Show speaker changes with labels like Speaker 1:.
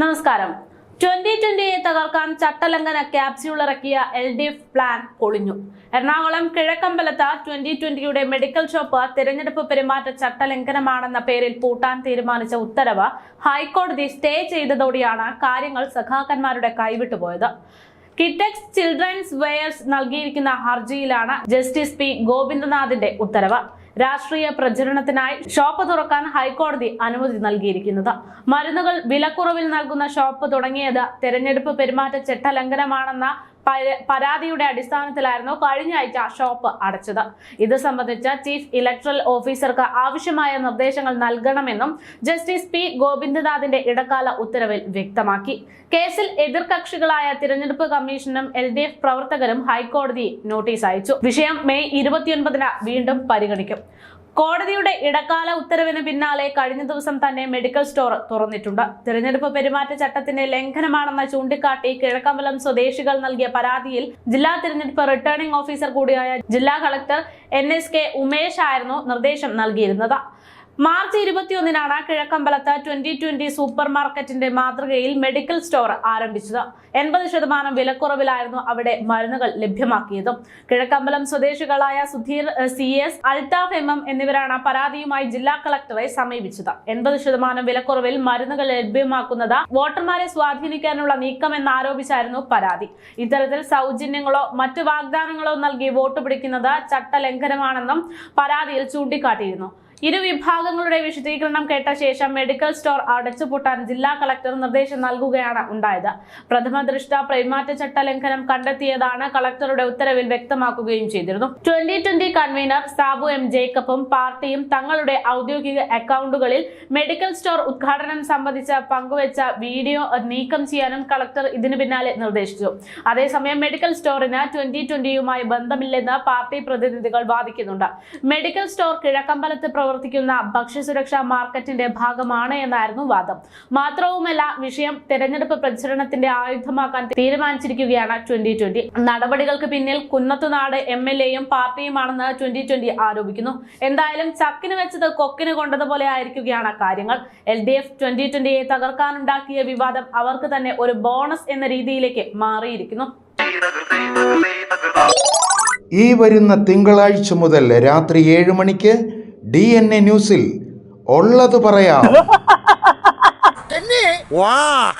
Speaker 1: നമസ്കാരം. ട്വന്റി ട്വന്റിയെ തകർക്കാൻ ചട്ടലംഘന ക്യാപ്സ്യൂൾ ഇറക്കിയ എൽ ഡി എഫ് പ്ലാൻ പൊളിഞ്ഞു. എറണാകുളം കിഴക്കമ്പലത്ത് ട്വന്റി ട്വന്റിയുടെ മെഡിക്കൽ ഷോപ്പ് തിരഞ്ഞെടുപ്പ് പെരുമാറ്റ ചട്ടലംഘനമാണെന്ന പേരിൽ പൂട്ടാൻ തീരുമാനിച്ച ഉത്തരവ് ഹൈക്കോടതി സ്റ്റേ ചെയ്തതോടെയാണ് കാര്യങ്ങൾ സഖാക്കന്മാരുടെ കൈവിട്ടുപോയത് കിറ്റക്സ് ചിൽഡ്രൻസ് വെയർസ് നൽകിയിരിക്കുന്ന ഹർജിയിലാണ് ജസ്റ്റിസ് പി ഗോവിന്ദനാഥിന്റെ ഉത്തരവ്. രാഷ്ട്രീയ പ്രചരണത്തിനായി ഷോപ്പ് തുറക്കാൻ ഹൈക്കോടതി അനുമതി നൽകിയിരിക്കുന്നത്. മരുന്നുകൾ വിലക്കുറവിൽ നൽകുന്ന ഷോപ്പ് തുടങ്ങിയത് തെരഞ്ഞെടുപ്പ് പെരുമാറ്റച്ചട്ട ചട്ടലംഘനമാണെന്ന പര- പരാതിയുടെ അടിസ്ഥാനത്തിലായിരുന്നു കഴിഞ്ഞ ആഴ്ച ഷോപ്പ് അടച്ചത്. ഇത് സംബന്ധിച്ച് ചീഫ് ഇലക്ട്രൽ ഓഫീസർക്ക് ആവശ്യമായ നിർദ്ദേശങ്ങൾ നൽകണമെന്നും ജസ്റ്റിസ് പി ഗോവിന്ദനാഥിന്റെ ഇടക്കാല ഉത്തരവിൽ വ്യക്തമാക്കി. കേസിൽ എതിർകക്ഷികളായ തിരഞ്ഞെടുപ്പ് കമ്മീഷനും എൽ ഡി എഫ് പ്രവർത്തകരും ഹൈക്കോടതി നോട്ടീസ് അയച്ചു. വിഷയം മെയ് ഇരുപത്തിയൊൻപതിന് വീണ്ടും പരിഗണിക്കും. കോടതിയുടെ ഇടക്കാല ഉത്തരവിന് പിന്നാലെ കഴിഞ്ഞ ദിവസം തന്നെ മെഡിക്കൽ സ്റ്റോർ തുറന്നിട്ടുണ്ട്. തിരഞ്ഞെടുപ്പ് പെരുമാറ്റ ചട്ടത്തിന്റെ ലംഘനമാണെന്ന് ചൂണ്ടിക്കാട്ടി കിഴക്കമ്പലം സ്വദേശികൾ നൽകിയ പരാതിയിൽ ജില്ലാ തിരഞ്ഞെടുപ്പ് റിട്ടേണിംഗ് ഓഫീസർ കൂടിയായ ജില്ലാ collector N S K Umesh ആയിരുന്നു നിർദ്ദേശം നൽകിയിരുന്നത്. മാർച്ച് ഇരുപത്തിയൊന്നിനാണ് കിഴക്കമ്പലത്ത് ട്വന്റി ട്വന്റി സൂപ്പർ മാർക്കറ്റിന്റെ മാതൃകയിൽ മെഡിക്കൽ സ്റ്റോർ ആരംഭിച്ചത്. എൺപത് ശതമാനം വിലക്കുറവിലായിരുന്നു അവിടെ മരുന്നുകൾ ലഭ്യമാക്കിയതും. കിഴക്കമ്പലം സ്വദേശികളായ Sudheer C S Althaf M M എന്നിവരാണ് പരാതിയുമായി ജില്ലാ കളക്ടറെ സമീപിച്ചത്. എൺപത് ശതമാനം വിലക്കുറവിൽ മരുന്നുകൾ ലഭ്യമാക്കുന്നത് വോട്ടർമാരെ സ്വാധീനിക്കാനുള്ള നീക്കമെന്ന് ആരോപിച്ചായിരുന്നു പരാതി. ഇത്തരത്തിൽ സൗജന്യങ്ങളോ മറ്റു വാഗ്ദാനങ്ങളോ നൽകി വോട്ട് പിടിക്കുന്നത് ചട്ടലംഘനമാണെന്നും പരാതിയിൽ ചൂണ്ടിക്കാട്ടിയിരുന്നു. ഇരു വിഭാഗങ്ങളുടെ വിശദീകരണം കേട്ട ശേഷം മെഡിക്കൽ സ്റ്റോർ അടച്ചുപൂട്ടാൻ ജില്ലാ കളക്ടർ നിർദ്ദേശം നൽകുകയാണ് ഉണ്ടായത്. പ്രഥമ ദൃഷ്ട പെരുമാറ്റച്ചട്ട ലംഘനം കണ്ടെത്തിയതാണ് കളക്ടറുടെ ഉത്തരവിൽ വ്യക്തമാക്കുകയും ചെയ്തിരുന്നു. Twenty twenty convener Sabu M ജേക്കബും പാർട്ടിയും തങ്ങളുടെ ഔദ്യോഗിക അക്കൗണ്ടുകളിൽ മെഡിക്കൽ സ്റ്റോർ ഉദ്ഘാടനം സംബന്ധിച്ച് പങ്കുവച്ച വീഡിയോ നീക്കം ചെയ്യാനും കളക്ടർ ഇതിനു പിന്നാലെ നിർദ്ദേശിച്ചു. അതേസമയം മെഡിക്കൽ സ്റ്റോറിന് ട്വന്റി ട്വന്റിയുമായി ബന്ധമില്ലെന്ന് പാർട്ടി പ്രതിനിധികൾ വാദിക്കുന്നുണ്ട്. മെഡിക്കൽ സ്റ്റോർ കിഴക്കമ്പലത്ത് പ്രവർത്തിക്കുന്ന ഭക്ഷ്യസുരക്ഷാ മാർക്കറ്റിന്റെ ഭാഗമാണ് എന്നായിരുന്നു വാദം. മാത്രവുമല്ല വിഷയം തെരഞ്ഞെടുപ്പ് പ്രചരണത്തിന്റെ ആയുധമാക്കാൻ തീരുമാനിച്ചിരിക്കുകയാണ് ട്വന്റി ട്വന്റി. നടപടികൾക്ക് പിന്നിൽ കുന്നത്തുനാട് എം എൽ എയും പാർട്ടിയുമാണെന്ന് ട്വന്റി ട്വന്റി ആരോപിക്കുന്നു. എന്തായാലും ചക്കിന് വെച്ചത് കൊക്കിന് കൊണ്ടതുപോലെ ആയിരിക്കുകയാണ് കാര്യങ്ങൾ. എൽ ഡി എഫ് ട്വന്റി ട്വന്റിയെ തകർക്കാനുണ്ടാക്കിയ വിവാദം അവർക്ക് തന്നെ ഒരു ബോണസ് എന്ന രീതിയിലേക്ക് മാറിയിരിക്കുന്നു.
Speaker 2: ഈ വരുന്ന തിങ്കളാഴ്ച മുതൽ രാത്രി ഏഴ് മണിക്ക് ഡി എൻ എ ന്യൂസിൽ ഉള്ളത് പറയാം.
Speaker 3: വാ.